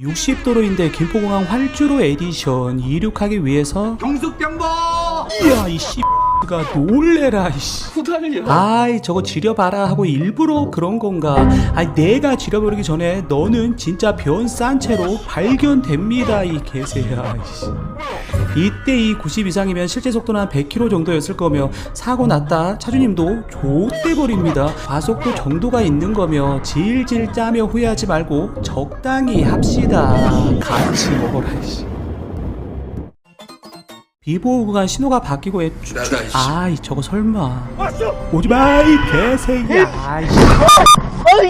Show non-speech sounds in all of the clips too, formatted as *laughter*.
60도로인데 김포공항 활주로 에디션 이륙하기 위해서 경숙병보 이야 이씨 가 놀래라 이씨. 후달려. 아이 저거 지려봐라 하고 일부러 그런 건가? 아이 내가 지려버리기 전에 너는 진짜 변 싼 채로 발견됩니다 이 개새야 이씨. 이때 이 90 이상이면 실제 속도는 한 100km 정도였을 거며 사고 났다 차주님도 좆대 버립니다. 과속도 정도가 있는 거며 질질 짜며 후회하지 말고 적당히 합시다. 같이 먹어라 이씨. 비보호 구간 신호가 바뀌고 이씨. 아이 저거 설마. 오지마 이 개새끼야. 아이씨.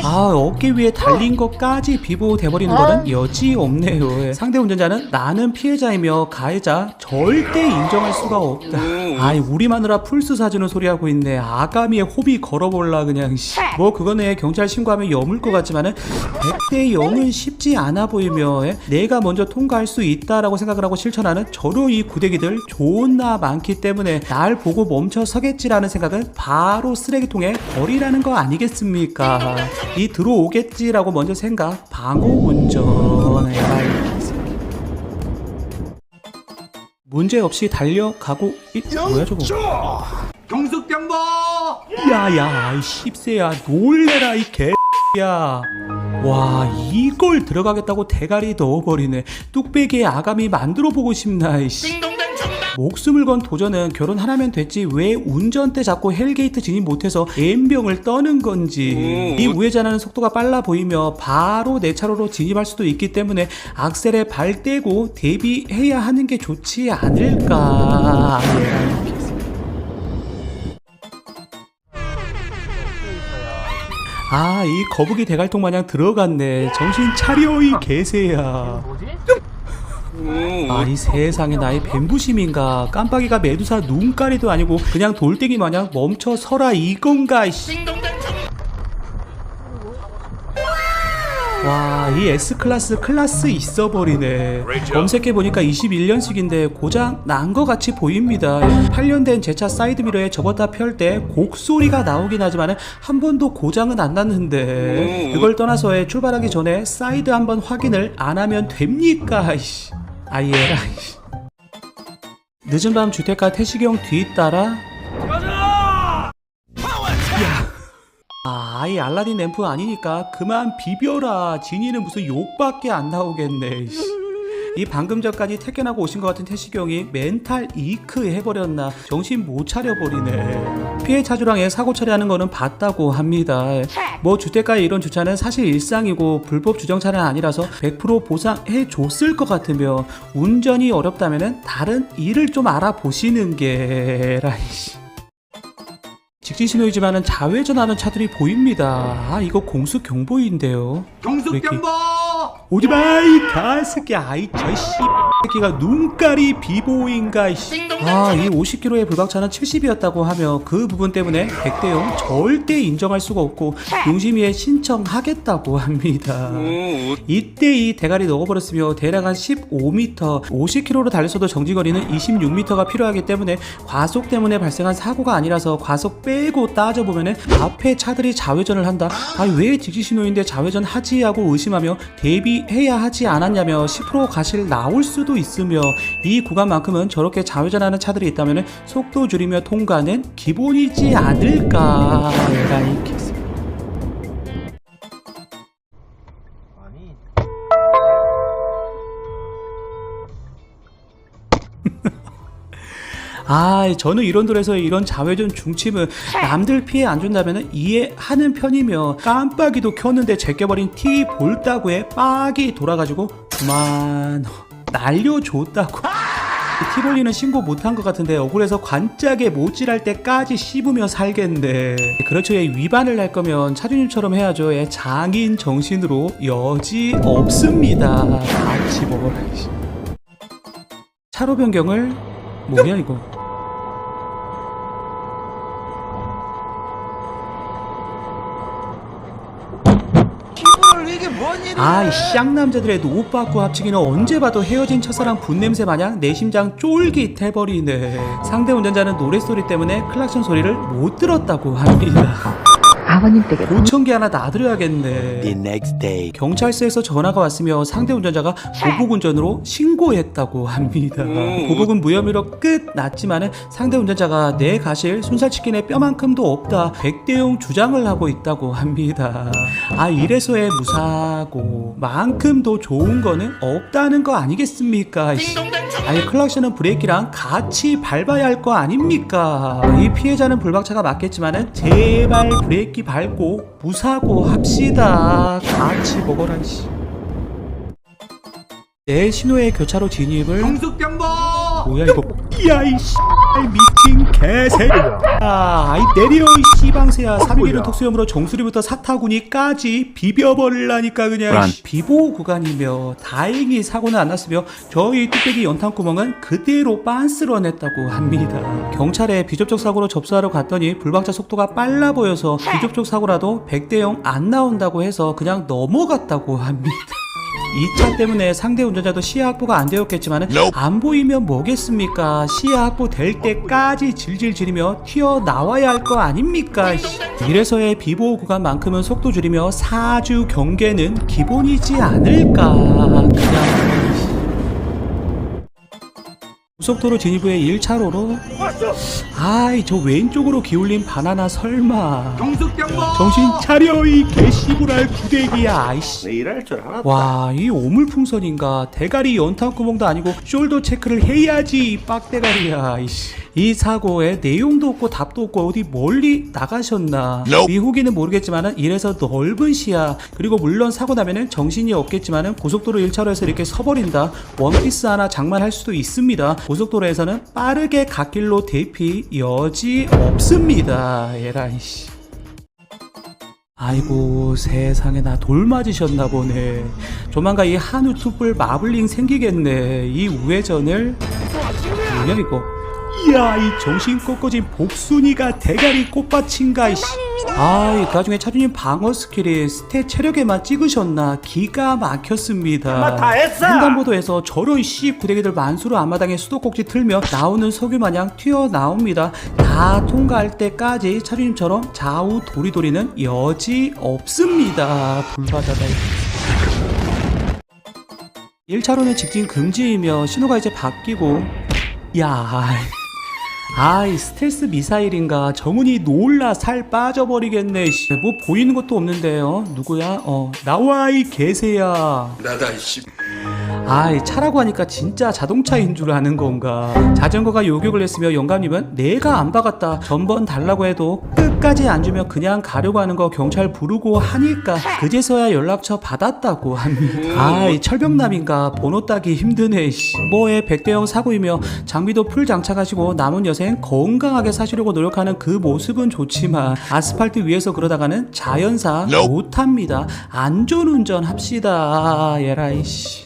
아 어깨 위에 달린 것까지 비보호 돼버리는 거는 여지 없네요. 예. 상대 운전자는 나는 피해자이며 가해자 절대 인정할 수가 없다. 아이 우리 마누라 풀스 사주는 소리 하고 있네. 아가미에 호비 걸어볼라 그냥 씨. 뭐 그거네. 경찰 신고하면 여물 것 같지만은 100대 0은 쉽지 않아 보이며 예. 내가 먼저 통과할 수 있다라고 생각을 하고 실천하는 저로 이 구대기들 존나 많기 때문에 날 보고 멈춰 서겠지라는 생각은 바로 쓰레기통에 버리라는 거 아니겠습니까? 이 들어오겠지라고 먼저 생각 방어 운전 에라이 문제 없이 달려가고 있... 뭐야 저거? 경숙병보! 야야 이 씹새야. 놀래라 이 개야. 와 이걸 들어가겠다고 대가리 넣어버리네. 뚝배기에 아가미 만들어 보고 싶나 이씨 목숨을 건 도전은 결혼 하나면 됐지 왜 운전대 잡고 헬게이트 진입 못해서 N병을 떠는 건지 이 우회전하는 속도가 빨라 보이며 바로 내 차로로 진입할 수도 있기 때문에 악셀에 발 떼고 대비해야 하는 게 좋지 않을까 예. 아, 이 거북이 대갈통 마냥 들어갔네. 정신 차려, 이 개새야. 아, 이 세상에 나의 뱀부심인가. 깜빡이가 메두사 눈가리도 아니고 그냥 돌덩이 마냥 멈춰 서라 이건가, 씨. 와, 이 S클래스 클래스 있어 버리네. 검색해 보니까 21년식인데 고장 난 거 같이 보입니다. 8년 된 제 차 사이드미러에 접었다 펼 때 곡소리가 나오긴 하지만 한 번도 고장은 안 났는데 그걸 떠나서에 출발하기 전에 사이드 한번 확인을 안 하면 됩니까? 이씨. 늦은 밤 주택가 태시경 뒤따라 아, 아이 알라딘 램프 아니니까 그만 비벼라. 지니는 무슨 욕밖에 안 나오겠네. 씨. 이 방금 전까지 퇴근하고 오신 것 같은 태시경이 멘탈 이크 해버렸나 정신 못 차려버리네 피해 차주랑에 사고 처리하는 거는 봤다고 합니다 뭐 주택가에 이런 주차는 사실 일상이고 불법 주정차는 아니라서 100% 보상해 줬을 것 같으며 운전이 어렵다면 다른 일을 좀 알아보시는 게 *laughs* 라이씨 직진 신호이지만은 좌회전하는 차들이 보입니다. 아 이거 공수 경보인데요. 경숙병보 오지마 이 가스끼 아이 저씨 새끼가 눈깔이 비보인가. 아이 50km의 불박차는 70이었다고 하며 그 부분 때문에 100대 0 절대 인정할 수가 없고 용심위에 신청하겠다고 합니다. 이때 이 대가리 넣어버렸으며 대략 한 15m, 50km로 달렸어도 정지거리는 26m가 필요하기 때문에 과속 때문에 발생한 사고가 아니라서 과속 빼고 따져보면 은 앞에 차들이 좌회전을 한다. 아왜 직지 신호인데 좌회전 하지 하고 의심하며 대비해야 하지 않았냐며 10% 가실 나올 수도 있으며 이 구간만큼은 저렇게 좌회전하는 차들이 있다면 속도 줄이며 통과는 기본이지 않을까. *laughs* 아, 저는 이런 돌에서 이런 자회전 중침은 남들 피해 안 준다면 이해하는 편이며 깜빡이도 켰는데 제껴버린 티 볼따구에 빡이 돌아가지고 그만 날려줬다고. 티볼리는 신고 못한 것 같은데 억울해서 관짝에 모질할 때까지 씹으며 살겠네. 그렇죠. 얘 위반을 할 거면 차주님처럼 해야죠. 얘 장인 정신으로 여지 없습니다. 같이 먹어라. 씨. 차로 변경을 뭐야 이거? 기분을 이게 뭔 일이야 아 이 쌍남자들의 노빠꾸 합치기는 언제 봐도 헤어진 첫사랑 분냄새 마냥 내 심장 쫄깃해버리네. 상대 운전자는 노랫소리 때문에 클락션 소리를 못 들었다고 합니다 아버님 댁에 보청기 하나 놔드려야겠네. The next day. 경찰서에서 전화가 왔으며 상대 운전자가 보복 운전으로 신고했다고 합니다. 보복은 무혐의로 끝 났지만은 상대 운전자가 내 가실 순살치킨의 뼈만큼도 없다. 백대용 주장을 하고 있다고 합니다. 아 이래서의 무사고 만큼도 좋은 거는 없다는 거 아니겠습니까? 이씨. 아니 클락션은 브레이크랑 같이 밟아야 할 거 아닙니까? 이 피해자는 불박차가 맞겠지만은 제발 브레이크 밟고 무사고 합시다. 같이 먹어라 씨. 내 신호의 교차로 진입을 정숙 경보. 뭐야 이거? 야이 씨 미친 개새야. 아이 내려 이 씨방새야. 3일은 특수염으로 정수리부터 사타구니까지 비벼버릴라니까 그냥. 란. 씨. 비보 구간이며 다행히 사고는 안 났으며 저희 뚝배기 연탄구멍은 그대로 빤스러냈다고 합니다. 경찰에 비접촉 사고로 접수하러 갔더니 불박차 속도가 빨라 보여서 비접촉 사고라도 100대 0 안 나온다고 해서 그냥 넘어갔다고 합니다 이 차 때문에 상대 운전자도 시야 확보가 안 되었겠지만 안 보이면 뭐겠습니까? 시야 확보 될 때까지 질질 지르며 튀어 나와야 할 거 아닙니까? 씨. 이래서의 비보호 구간만큼은 속도 줄이며 사주 경계는 기본이지 않을까? 그냥 고속도로 진입 후에 1차로로 아이 저 왼쪽으로 기울린 바나나 설마. 정신 차려 이 개씨부랄 구대기야 아이씨 일할 줄 알았다. 와, 이 오물풍선인가? 대가리 연탄구멍도 아니고 숄더 체크를 해야지 이 빡대가리야. 이씨. 이 사고에 내용도 없고 답도 없고 어디 멀리 나가셨나? 미국이는 모르겠지만은 이래서 넓은 시야 그리고 물론 사고 나면은 정신이 없겠지만은 고속도로 1차로에서 이렇게 서버린다. 원피스 하나 장만할 수도 있습니다. 고속도로에서는 빠르게 갓길로 대피 여지 없습니다. 에라이씨. 아이고 세상에 나 돌 맞으셨나 보네 조만간 이 한우 투뿔 마블링 생기겠네 이 우회전을 뭐야 이거 이야 이 정신 꺾어진 복순이가 대가리 꽃받친가 이씨. 아이 그 와중에 차주님 방어 스킬이 스탯 체력에만 찍으셨나 기가 막혔습니다. 다 했어! 횡단보도에서 저런 씨 구대기들 만수로 앞마당에 수도꼭지 틀며 나오는 석유 마냥 튀어나옵니다. 다 통과할 때까지 차주님처럼 좌우 도리도리는 여지 없습니다. 불바다다 1차로는 직진 금지이며 신호가 이제 바뀌고 야 아이 스텔스 미사일인가 정훈이 놀라 살 빠져버리겠네 씨. 뭐 보이는 것도 없는데요 누구야 어 나와 이 개새야 나다 이씨. 아 이 차라고 하니까 진짜 자동차인 줄 아는 건가? 자전거가 요격을 했으며 영감님은 내가 안 박았다 전번 달라고 해도 끝까지 안 주면 그냥 가려고 하는 거 경찰 부르고 하니까 그제서야 연락처 받았다고 합니다. 아 이 철벽남인가? 번호 따기 힘드네 씨. 뭐에 백대형 사고이며 장비도 풀 장착하시고 남은 여생 건강하게 사시려고 노력하는 그 모습은 좋지만 아스팔트 위에서 그러다가는 자연사 못합니다. 안전운전 합시다. 예라이 씨